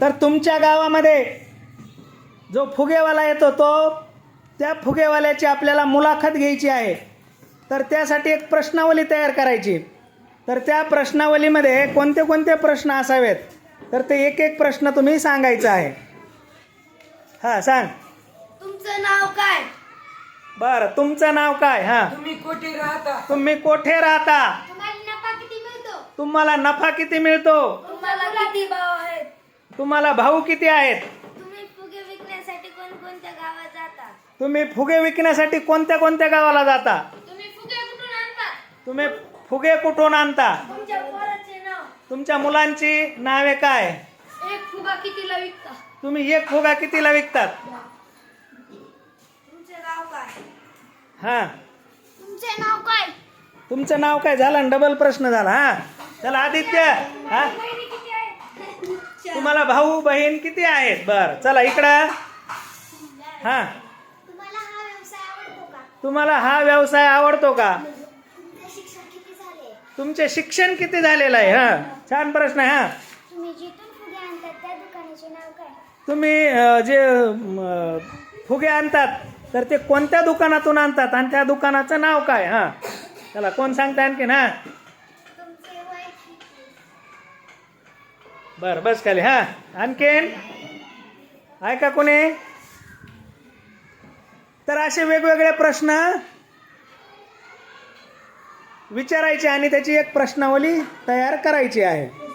तर तुमच्या गावामध्ये जो फुगेवाला येतो तो त्या फुगेवाल्याची आपल्याला मुलाखत घ्यायची आहे. तर त्यासाठी एक प्रश्नावली तयार करायची. तर त्या प्रश्नावलीमध्ये कोणते कोणते प्रश्न असावेत? तर ते एक एक प्रश्न तुम्ही सांगायचा आहे. हां सांग. तुमचं नाव काय? बरं तुमचं नाव काय? हां. तुम्ही कुठे राहता? तुम्ही कोठे राहता? तुम्हाला नफा किती मिळतो? तुम्हाला नफा किती मिळतो तुम्हाला किती भाव आहेत तुम्हाला भाऊ किती आहेत? तुम्ही फुगे विकण्यासाठी कोणकोणत्या गावात जाता? तुम्ही फुगे विकण्यासाठी कोणत्या कोणत्या गावाला जाता? तुम्ही फुगे कुठून आणता? तुम्ही फुगे कुठून आणता? तुमच्या पोराचे नाव. तुमच्या मुलांची नावे काय? एक फुगा कितीला विकता? तुम्ही एक फुगा कितीला विकतात? तुमचे नाव काय? हां. तुमचे नाव काय? तुमचं नाव काय? झालं डबल प्रश्न झाला हा. चला आदित्य हा. तुम्हाला भाऊ बहीण किती आहेत? बर चला इकडं. हा. तुम्हाला हा व्यवसाय आवडतो का? तुमचे शिक्षण किती झालेलं आहे? हा. छान प्रश्न आहे हा. तुम्ही जे फुगे आणतात तर ते कोणत्या दुकानातून आणतात? आणि त्या दुकानाचं नाव काय? हां. चला कोण सांगता आणखीन हां? बरं बस खाली हां. आणखीन? ऐका कोणी? तर असे वेगवेगळे प्रश्न विचारायचे आणि त्याची एक प्रश्नावली तयार करायची आहे.